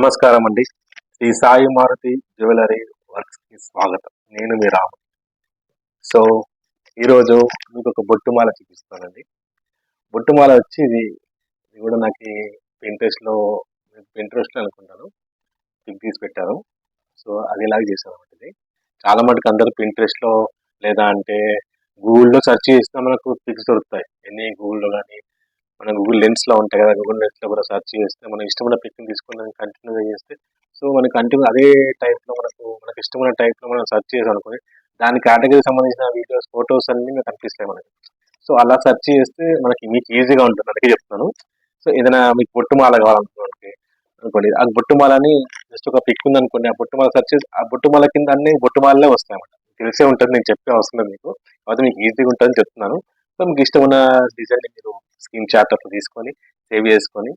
నమస్కారం అండి. శ్రీ సాయి మారుతి జ్యువెలరీ వర్క్స్కి స్వాగతం. నేను మీ రాము. సో ఈరోజు మీకు ఒక బొట్టుమాల చూపిస్తానండి. బొట్టుమాల వచ్చి ఇది ఇది కూడా నాకు పెంట్రెస్ట్లో పెంట్రెస్ట్లో అనుకుంటాను. పిక్ తీసి పెట్టారు సో అది ఇలాగ చేశాను అనమాట ఇది. చాలా మటుకు అందరూ పెంట్రెస్ట్లో లేదా అంటే గూగుల్లో సెర్చ్ చేసినా మనకు పిక్స్ దొరుకుతాయి. ఎన్ని గూగుల్లో కానీ మన గూగుల్ లెన్స్లో ఉంటాయి కదా గూగుల్ లెన్స్లో కూడా సెర్చ్ చేస్తే మనం ఇష్టమైన పిక్ని తీసుకొని కంటిన్యూగా చేస్తే సో మనకి కంటిన్యూ అదే టైప్లో మనకు మనకి ఇష్టమైన టైప్లో మనం సెర్చ్ చేసాం అనుకోని దాని కేటగిరీ సంబంధించిన వీడియోస్ ఫొటోస్ అన్ని మీకు కనిపిస్తాయి మనకి. సో అలా సెర్చ్ చేస్తే మనకి మీకు ఈజీగా ఉంటుంది అందుకే చెప్తున్నాను. సో ఏదైనా మీకు బొట్టుమాల కావాలనుకోండి అనుకోండి ఆ బొట్టుమాలని జస్ట్ ఒక పిక్ ఉంది అనుకోండి ఆ బొట్టుమాల సెర్చ్ చేసి ఆ బొట్టుమాల కింద అన్ని బొట్టుమాలనే వస్తాయి అన్నమాట తెలిసే ఉంటుంది నేను చెప్పే అవసరం లేదు మీకు. కాబట్టి మీకు ఈజీగా ఉంటుందని చెప్తున్నాను. సో మీకు ఇష్టం ఉన్న డిజైన్ మీరు స్క్రీన్ షాట్ అట్లా తీసుకొని సేవ్ చేసుకొని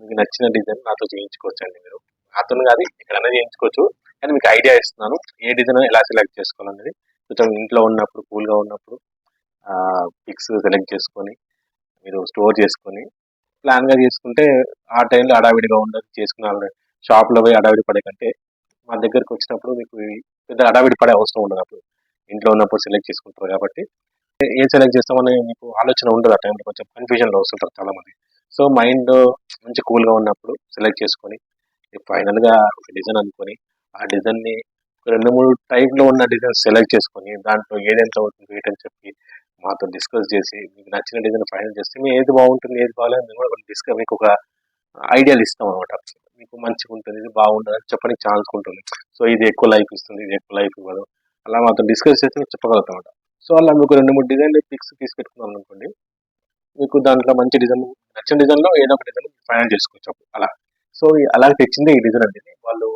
మీకు నచ్చిన డిజైన్ నాతో చేయించుకోవచ్చు అండి మీరు. నాతో కాదు ఎక్కడైనా చేయించుకోవచ్చు. కానీ మీకు ఐడియా ఇస్తున్నాను ఏ డిజైన్ ఎలా సెలెక్ట్ చేసుకోవాలనేది. కొంచెం ఇంట్లో ఉన్నప్పుడు కూల్గా ఉన్నప్పుడు పిక్స్ సెలెక్ట్ చేసుకొని మీరు స్టోర్ చేసుకొని ప్లాన్గా చేసుకుంటే ఆ టైంలో అడావిడిగా ఉండదు చేసుకున్న షాప్లో పోయి అడావిడి పడే కంటే. మా దగ్గరకు వచ్చినప్పుడు మీకు పెద్ద అడావిడి పడే అవసరం ఉండదు అప్పుడు. ఇంట్లో ఉన్నప్పుడు సెలెక్ట్ చేసుకుంటారు కాబట్టి. ఏ సెలెక్ట్ చేస్తామని మీకు ఆలోచన ఉండదు ఆ టైంలో కొంచెం కన్ఫ్యూజన్లో వస్తుంటారు చాలా మంది సో మైండ్ మంచి కూల్గా ఉన్నప్పుడు సెలెక్ట్ చేసుకొని ఫైనల్గా ఒక డిజైన్ అనుకొని ఆ డిజైన్ని రెండు మూడు టైప్లో ఉన్న డిజైన్ సెలెక్ట్ చేసుకొని దాంట్లో ఏదెంత అవుతుంది ఏంటని చెప్పి మాతో డిస్కస్ చేసి మీకు నచ్చిన డిజైన్ ఫైనల్ చేస్తే మేము ఏది బాగుంటుంది ఏది బాగాలేదు మేము కూడా డిస్కస్ మీకు ఒక ఐడియాలు ఇస్తాం అనమాట మీకు మంచిగా ఉంటుంది ఇది బాగుంటుంది అని చెప్పడానికి ఛాన్స్ ఉంటుంది సో ఇది ఎక్కువ లైఫ్ ఇస్తుంది ఇది ఎక్కువ లైఫ్ ఇవ్వదు. అలా మాతో డిస్కస్ చేస్తే మీకు చెప్పగలుగుతాం అనమాట సో అలా మీకు రెండు మూడు డిజైన్ పిక్స్ తీసి పెట్టుకున్నాను అనుకోండి మీకు దాంట్లో మంచి డిజైన్ నచ్చిన డిజైన్లో ఏదో ఒక డిజైన్ ఫైనల్ చేసుకోవచ్చు. అప్పుడు అలా. సో అలా తెచ్చింది ఈ డిజైన్ అండి. వాళ్ళు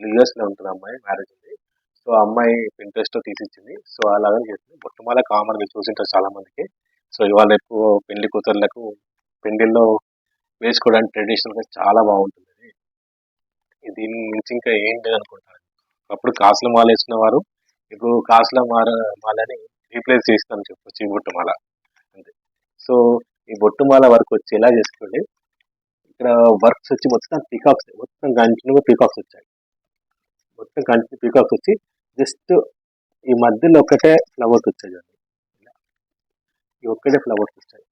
యూఎస్లో ఉంటుంది అమ్మాయి మ్యారేజ్ ఉంది. సో ఆ అమ్మాయి ఇంట్రెస్ట్ తీసిచ్చింది. సో అలాగే చేసింది బొట్టుమాల కామన్గా చూసింటారు చాలా మందికి. సో ఇవాళ ఎక్కువ పెళ్ళి కూతుర్లకు పెళ్ళిలో వేసుకోవడానికి ట్రెడిషనల్గా చాలా బాగుంటుంది. దీని నుంచి ఇంకా ఏం లేదనుకుంటాను అప్పుడు కాసులు మాల వేసిన వారు ఇప్పుడు కాసుల మార మాలని రీప్లేస్ చేస్తాను చెప్పొచ్చు ఈ బొట్టుమాల అంతే. సో ఈ బొట్టుమాల వర్క్ వచ్చి ఎలా చేసుకోండి? ఇక్కడ వర్క్స్ వచ్చి మొత్తం పీకాక్స్ మొత్తం కంటిన్యూగా పీకాక్స్ వచ్చాయి. మొత్తం కంటిన్యూ పీకాక్స్ వచ్చి జస్ట్ ఈ మధ్యలో ఒకటే ఫ్లవర్స్ వచ్చాయి చూడండి. ఈ ఒక్కటే ఫ్లవర్స్ వచ్చాయి.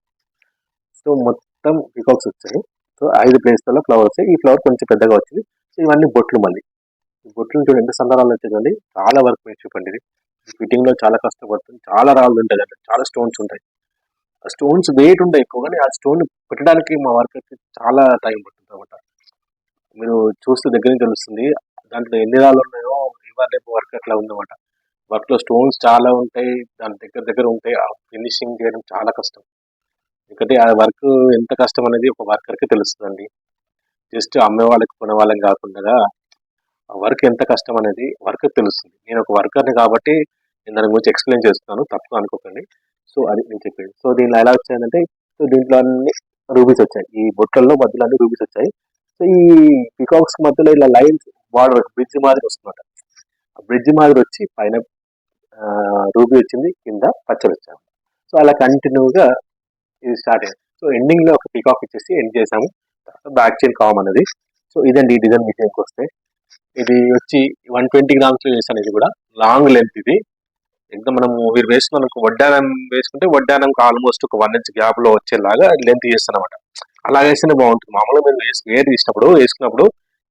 సో మొత్తం పీకాక్స్ వచ్చాయి. సో ఐదు ప్లేస్లలో ఫ్లవర్స్ వచ్చాయి. ఈ ఫ్లవర్ కొంచెం పెద్దగా వచ్చింది. సో ఇవన్నీ బొట్లు మళ్ళీ. బొట్టును చూడండి ఎంత సందరాలు వచ్చాయి చూడండి. చాలా వర్క్ మీరు చూపండి ఇది. ఫిట్టింగ్లో చాలా కష్టపడుతుంది. చాలా రాళ్ళు ఉంటాయి అంటే చాలా స్టోన్స్ ఉంటాయి. ఆ స్టోన్స్ వెయిట్ ఉంటాయి ఎక్కువ కానీ ఆ స్టోన్ పెట్టడానికి మా వర్క్ చాలా టైం పడుతుంది అనమాట మీరు చూస్తే దగ్గర నుంచి తెలుస్తుంది దాంట్లో ఎన్ని రాళ్ళు ఉన్నాయో ఇవాళ రేపు వర్క్ అట్లా ఉందన్నమాట వర్క్లో స్టోన్స్ చాలా ఉంటాయి దాని దగ్గర దగ్గర ఉంటాయి. ఆ ఫినిషింగ్ చేయడం చాలా కష్టం. ఎందుకంటే ఆ వర్క్ ఎంత కష్టం అనేది ఒక వర్కర్కి తెలుస్తుందండి. జస్ట్ అమ్మే వాళ్ళకి కొనే వాళ్ళకి కాకుండా వర్క్ ఎంత కష్టం అనేది వర్క్ తెలుస్తుంది. నేను ఒక వర్కర్ని కాబట్టి నేను దాని గురించి ఎక్స్ప్లెయిన్ చేస్తున్నాను. తప్పు అనుకోకండి. సో అది నేను చెప్పేది. సో దీనిలో ఎలా వచ్చాయంటే సో దీంట్లో అన్ని రూబీస్ వచ్చాయి. ఈ బొట్టల్లో మధ్యలో అన్ని రూబీస్ వచ్చాయి. సో ఈ పికాక్స్ మధ్యలో ఇలా లైన్స్ బార్డర్ బ్రిడ్జ్ మాదిరి వస్తున్నమాట ఆ బ్రిడ్జ్ మాదిరి వచ్చి పైన రూబీ వచ్చింది. కింద పచ్చడి వచ్చాము సో అలా కంటిన్యూగా ఇది స్టార్ట్ అయింది. సో ఎండింగ్లో ఒక పికాక్ ఇచ్చేసి ఎండ్ చేసాము బ్యాక్ చైన్ కామ్ అనేది సో ఇదండి ఈ డిజైన్ విషయానికి వస్తే. ఇది వచ్చి వన్ ట్వంటీ గ్రామ్స్ వేసాను చేశాను ఇది కూడా. లాంగ్ లెంత్ ఇది. ఇంకా మనము మీరు వేసుకున్న వడ్డానం వేసుకుంటే వడ్డానంకి ఆల్మోస్ట్ ఒక వన్ ఇంచ్ గ్యాప్లో వచ్చేలాగా లెంత్ చేస్తాను అనమాట అలా వేస్తేనే బాగుంటుంది. మామూలుగా మీరు వేసి వేరు తీసినప్పుడు వేసుకున్నప్పుడు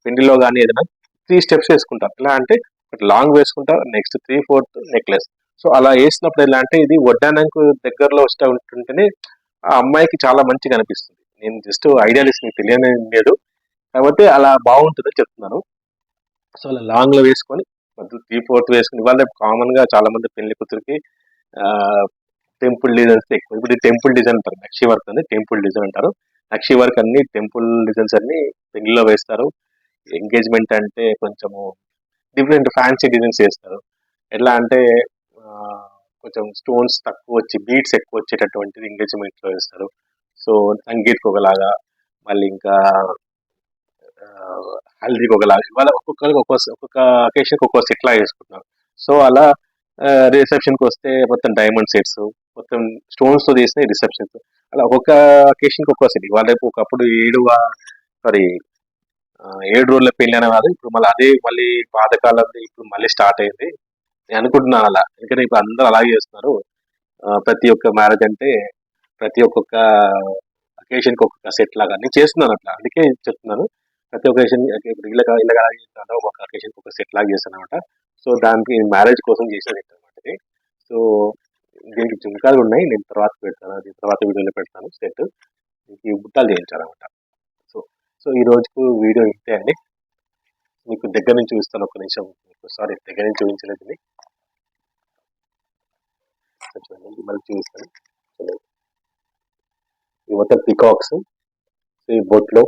పిండిలో కానీ ఏదైనా త్రీ స్టెప్స్ వేసుకుంటారు. ఎలా అంటే లాంగ్ వేసుకుంటారు next three fourth necklace so అలా వేసినప్పుడు ఎలా అంటే ఇది వడ్డానంకు దగ్గరలో వచ్చే ఉంటుంటేనే ఆ అమ్మాయికి చాలా మంచిగా అనిపిస్తుంది. నేను జస్ట్ ఐడియాలిస్ట్ మీకు తెలియని లేదు. కాబట్టి అలా బాగుంటుందని చెప్తున్నాను. సో అలా లాంగ్లో వేసుకొని మధ్య త్రీ ఫోర్త్ వేసుకుని ఇవాళ కామన్గా చాలా మంది పెళ్ళి కూతురికి టెంపుల్ డిజైన్స్ ఎక్కువ. ఇప్పుడు టెంపుల్ డిజైన్ అంటారు నక్షి వర్క్ అని టెంపుల్ డిజైన్ అంటారు. నక్షి వర్క్ అన్ని టెంపుల్ డిజైన్స్ అన్ని పెళ్ళిలో వేస్తారు. ఎంగేజ్మెంట్ అంటే కొంచెము డిఫరెంట్ ఫ్యాన్సీ డిజైన్స్ వేస్తారు. ఎట్లా అంటే కొంచెం స్టోన్స్ తక్కువ వచ్చి బీట్స్ ఎక్కువ వచ్చేటటువంటిది ఎంగేజ్మెంట్లో వేస్తారు. సో సంగీత్కి ఒకలాగా మళ్ళీ ఇంకా హల్దీకి ఒకలాగా ఇవాళ ఒక్కొక్కరికి ఒక్కొక్క ఒక్కొక్క అకేషన్కి ఒక్కొక్క సెట్ లా వేసుకుంటున్నారు సో అలా రిసెప్షన్కి వస్తే మొత్తం డైమండ్ సెట్స్ మొత్తం స్టోన్స్తో చేసిన రిసెప్షన్స్ అలా ఒక్కొక్క అకేషన్కి ఒక్కొక్క సెట్ ఇవాళ రేపు ఒకప్పుడు ఏడు సారీ ఏడు రోజుల పెళ్ళి అనే కాదు ఇప్పుడు మళ్ళీ అదే మళ్ళీ పాతకాలం ఇప్పుడు మళ్ళీ స్టార్ట్ అయింది. నేను అనుకుంటున్నాను అలా. ఎందుకంటే ఇప్పుడు అందరూ అలాగే చేస్తున్నారు. ప్రతి ఒక్క మ్యారేజ్ అంటే ప్రతి ఒక్కొక్క అకేషన్కి ఒక్కొక్క సెట్ లాగా. నేను చేస్తున్నాను అట్లా. అందుకే చెప్తున్నాను. ప్రతి ఒకేషన్ ఇప్పుడు ఇళ్ళ ఇళ్ళ చేస్తాను ఒక అకేషన్కి ఒక సెట్ లాగా చేస్తాను అనమాట సో దానికి మ్యారేజ్ కోసం చేసేది అనమాట ఇది. సో దీనికి జుంకాలు ఉన్నాయి నేను తర్వాత పెడతాను దీని తర్వాత వీడియోలో పెడతాను సెట్. దీనికి బుట్టాలు చేయించాలన్నమాట. సో సో ఈ రోజుకు వీడియో ఇంతే అండి. మీకు దగ్గర నుంచి చూస్తాను ఒక నిమిషం. మీకు సారీ దగ్గర నుంచి చూపించలేదు చూడండి మళ్ళీ చూపిస్తాను. చూడండి. ఈ మొత్తం పికాక్స్ ఈ బొట్లో.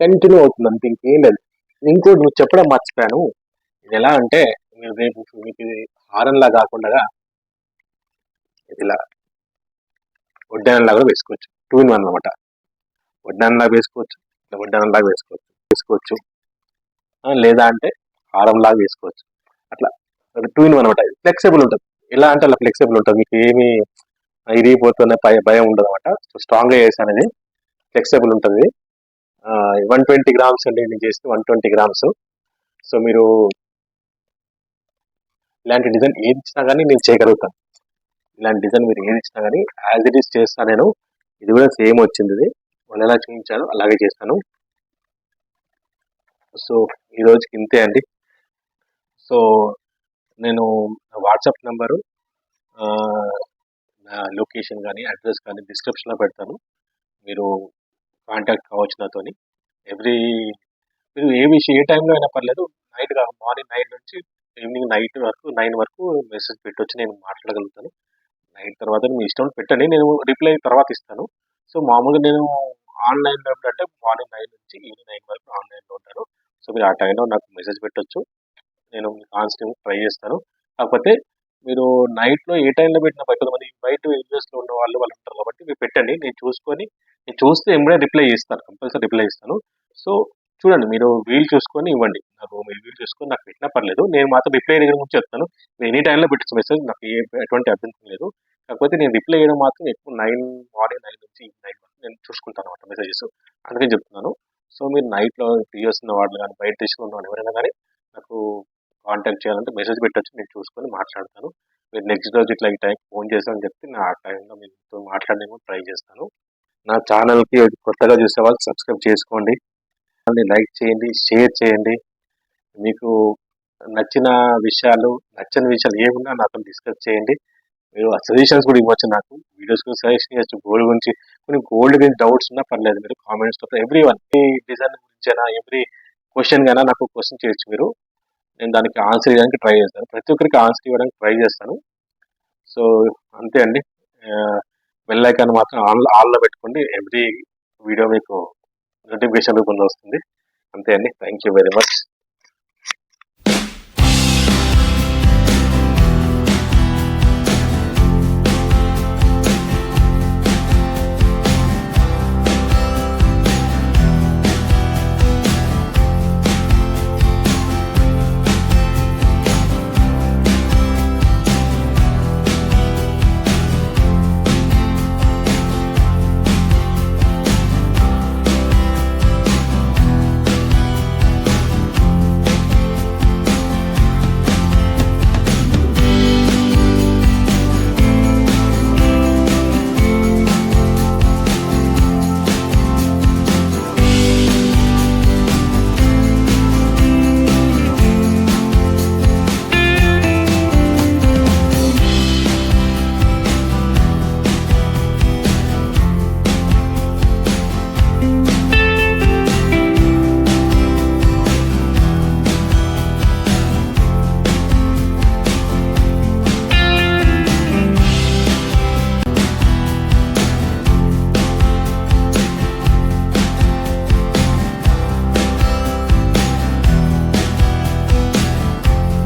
కంటిన్యూ అవుతుంది అంతే ఇంకేం లేదు. ఇంకోటి నువ్వు చెప్పడం మర్చిపోయాను. ఇది ఎలా అంటే మీరు రేపు మీకు ఇది హారంలా కాకుండా ఇది ఇలా వడ్డానంలా కూడా వేసుకోవచ్చు. టూ ఇన్ వన్ అనమాట వడ్డానంలాగా వేసుకోవచ్చు ఇలా వడ్డానంలాగా వేసుకోవచ్చు వేసుకోవచ్చు. లేదా అంటే హారంలాగా వేసుకోవచ్చు. అట్లా టూ ఇన్ వన్ అనమాట ఫ్లెక్సిబుల్ ఉంటుంది. ఎలా అంటే అలా ఫ్లెక్సిబుల్ ఉంటుంది. మీకు ఏమి ఇరిగిపోతున్న భయ- భయం ఉండదు అనమాట స్ట్రాంగ్గా చేసాను అనేది ఫ్లెక్సిబుల్ ఉంటుంది. వన్ ట్వంటీ గ్రామ్స్ అండి నేను చేస్తే వన్ ట్వంటీ గ్రామ్స్ సో మీరు ఇలాంటి డిజైన్ ఏది ఇచ్చినా కానీ నేను చేయగలుగుతాను. ఇలాంటి డిజైన్ మీరు ఏది ఇచ్చినా కానీ యాజ్ ఇట్ ఈస్ చేస్తాను నేను. ఇది కూడా సేమ్ వచ్చింది ఇది. వాళ్ళు ఎలా చూపించాను అలాగే చేస్తాను. సో ఈ రోజుకి ఇంతే అండి. సో నేను వాట్సాప్ నెంబరు నా లొకేషన్ కానీ అడ్రస్ కానీ డిస్క్రిప్షన్లో పెడతాను. మీరు కాంటాక్ట్ కావచ్చు నాతోని. ఎవ్రీ మీరు ఏ విషయం ఏ టైంలో అయినా పర్లేదు నైట్ మార్నింగ్ నైట్ నుంచి ఈవినింగ్ నైట్ వరకు నైన్ వరకు మెసేజ్ పెట్టొచ్చి నేను మాట్లాడగలుగుతాను. నైట్ తర్వాత మీ ఇష్టం పెట్టండి నేను రిప్లై తర్వాత ఇస్తాను. సో మామూలుగా నేను ఆన్లైన్లో అంటే మార్నింగ్ నైన్ నుంచి ఈవినింగ్ నైన్ వరకు ఆన్లైన్లో ఉంటాను. సో మీరు ఆ టైంలో నాకు మెసేజ్ పెట్టొచ్చు. నేను మీకు ఆన్సర్ ట్రై చేస్తాను. కాకపోతే మీరు నైట్లో ఏ టైంలో పెట్టినా బయట కొంతమంది బయట లో ఉన్న వాళ్ళు వాళ్ళు ఉంటారు కాబట్టి మీరు పెట్టండి. నేను చూసుకొని నేను చూస్తే ఎంబడే రిప్లై ఇస్తాను కంపల్సరీ రిప్లై ఇస్తాను సో చూడండి మీరు వీలు చూసుకొని ఇవ్వండి. నాకు మీరు వీలు చూసుకొని నాకు పెట్టినా పర్లేదు. నేను మాత్రం రిప్లై దగ్గర గురించి చెప్తాను. నేను ఎనీ టైంలో పెట్టచ్చు మెసేజ్ నాకు ఏ ఎటువంటి అభ్యంతరం లేదు. కాకపోతే నేను రిప్లై చేయడం మాత్రం ఎక్కువ నైన్ మార్నింగ్ నైన్ నుంచి నైన్ వరకు నేను చూసుకుంటాను అనమాట మెసేజెస్ అందుకని చెప్తున్నాను. సో మీరు నైట్లో టీ వస్తున్న వాళ్ళు కానీ బయట తీసుకున్న వాళ్ళు ఎవరైనా కానీ కాంటాక్ట్ చేయాలంటే మెసేజ్ పెట్టొచ్చు నేను చూసుకొని మాట్లాడతాను. మీరు నెక్స్ట్ రోజు ఇట్లా ఈ టైం ఫోన్ చేస్తానని చెప్తే నేను ఆ టైంలో మీతో మాట్లాడేమో ట్రై చేస్తాను. నా ఛానల్కి కొత్తగా చూసే వాళ్ళు సబ్స్క్రైబ్ చేసుకోండి. లైక్ చేయండి షేర్ చేయండి. మీకు నచ్చిన విషయాలు నచ్చని విషయాలు ఏమున్నా నాతో డిస్కస్ చేయండి. మీరు సజెషన్స్ కూడా ఇవ్వచ్చు నాకు. వీడియోస్ గురించి సజెషన్ ఇవ్వచ్చు గోల్డ్ గురించి కొన్ని గోల్డ్ గురించి డౌట్స్ ఉన్నా పర్లేదు. మీరు కామెంట్స్ ఎవ్రీ వన్ డిజైన్ గురించి అయినా ఎవ్రీ క్వశ్చన్ కన్నా నాకు క్వశ్చన్ చేయొచ్చు మీరు. నేను దానికి ఆన్సర్ ఇవ్వడానికి ట్రై చేస్తాను. ప్రతి ఒక్కరికి ఆన్సర్ ఇవ్వడానికి ట్రై చేస్తాను. సో అంతే అండి. బెల్ ఐకాన్ మాత్రం ఆన్ ఆన్లో పెట్టుకోండి. ఎవ్రీ వీడియో మీకు నోటిఫికేషన్ రూపంలో వస్తుంది. అంతే అండి. Thank you very much